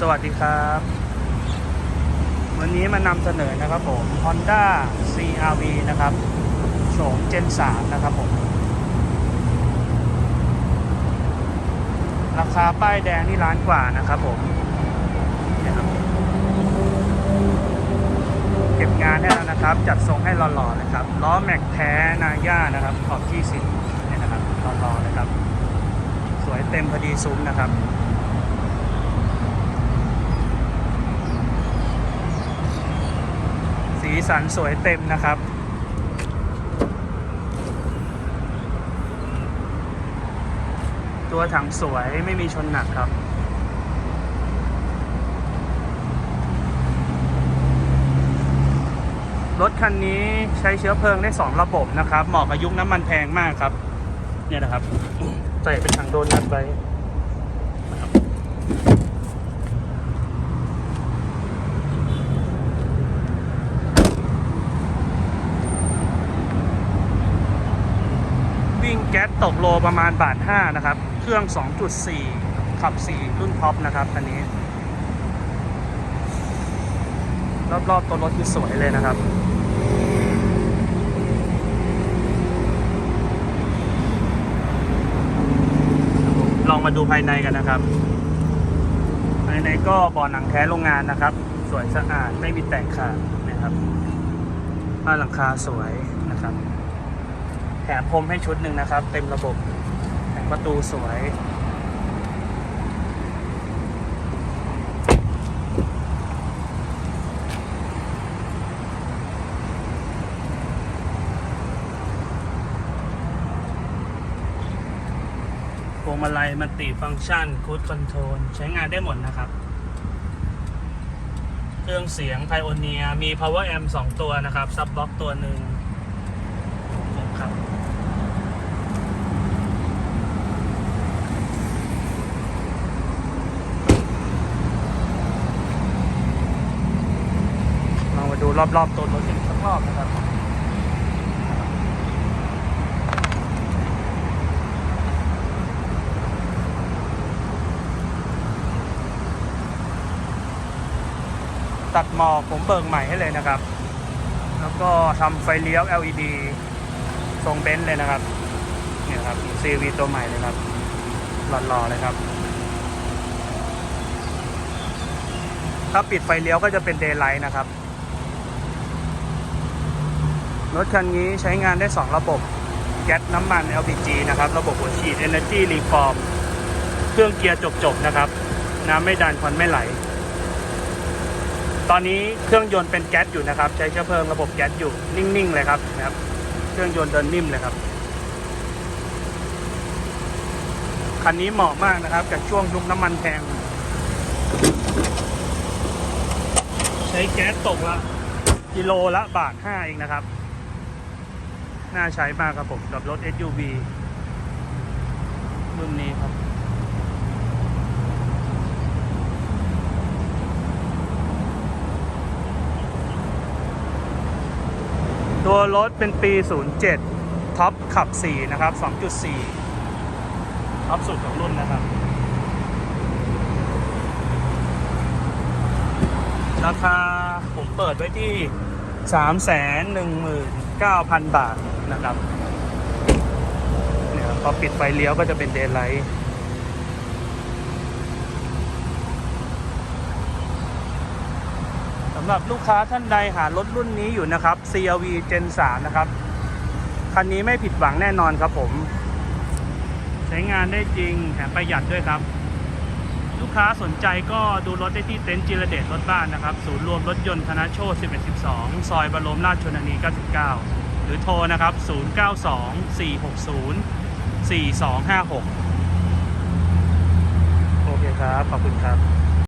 สวัสดีครับ วันนี้มานำเสนอนะครับผม Honda CRV นะครับโฉม Gen 3 นะครับผม ราคาป้ายแดงนี่ล้านกว่านะครับผม เก็บงานให้แล้วนะครับ จัดทรงให้หล่อๆเลยครับ ล้อแม็กแท้นาย่านะครับ ขอบที่สิบเนี่ยนะครับหล่อๆเลยครับ สวยเต็มพอดีซุ้มนะครับ สีสันสวยเต็มนะครับ ตัวถังสวยไม่มีชนหนักครับรถคันนี้ใช้เชื้อเพลิงได้ 2 ระบบนะครับ เหมาะกับยุคน้ำมันแพงมากครับ เนี่ยนะครับใส่เป็นถังโดนัทไว้นะครับวิ่ง แก๊สตกโลประมาณบาท5นะครับ เครื่อง 2.4 ขับ 4 รุ่นท็อปนะครับคันนี้ รอบๆตัวรถคือสวยเลยนะครับลองมาดูภายในกันนะครับ ภายในก็บ่อหนังแท้โรงงานนะครับ สวยสะอาดไม่มีแตกขาดนะครับผ้าหลังคาสวยนะครับ แถมพรมให้ชุดหนึ่งนะครับ เต็มระบบแผงประตูสวย พวงมาลัยมันติฟังก์ชันคูดคอนโทรลใช้งานได้หมดนะครับเครื่องเสียงไพโอเนียมี power amp 2 ตัวนะครับ ซับบ็อกตัวหนึ่งครับ ลองมาดู รอบๆตัวรถอีกสักรอบนะครับตัดหมอกผมเบิกใหม่ให้เลยนะครับ แล้วก็ทำไฟเลี้ยว LED ทรงเบนซ์เลยนะครับเนี่ยครับ CV ตัวใหม่เลยครับหล่อๆเลยครับ ถ้าปิดไฟเลี้ยวก็จะเป็น Daylight นะครับ รถคันนี้ใช้งานได้ 2 ระบบ แก๊สน้ำมัน LPG นะครับ ระบบหัวฉีด Energy Reform เครื่องเกียร์จบๆนะครับ น้ำไม่ดันควันไม่ไหล ตอนนี้เครื่องยนต์เป็นแก๊สอยู่นะครับ ใช้เชื้อเพลิงระบบแก๊สอยู่นิ่งๆเลยครับนะครับ เครื่องยนต์เดินนิ่มเลยครับ คันนี้เหมาะมากนะครับกับช่วงยุคน้ำมันแพง ใช้แก๊สตกละกิโลละบาทห้าเองนะครับ น่าใช้มากครับผมกับรถ SUV รุ่นนี้ครับ ตัวรถเป็นปี 07 ท็อปขับ 4 นะครับ 2.4 ท็อปสุดของรุ่นนะครับ ราคาผมเปิดไว้ที่ 9,000 บาทนะครับเนี่ยพอปิดไฟเลี้ยวก็จะเป็นเดย์ไลท์สำหรับลูกค้าท่านใดหารถรุ่นนี้อยู่นะครับ CRV Gen 3 นะครับ คันนี้ไม่ผิดหวังแน่นอนครับผม ใช้งานได้จริงแถมประหยัดด้วยครับ ลูกค้าสนใจก็ดูรถได้ที่เต็นท์จิรเดชรถบ้านนะครับ ศูนย์รวมรถยนต์ธนาโชต1112 ซอยบรมราชชนนี 99 หรือโทรนะครับ 092 460 4256 โอเคครับ ขอบคุณครับ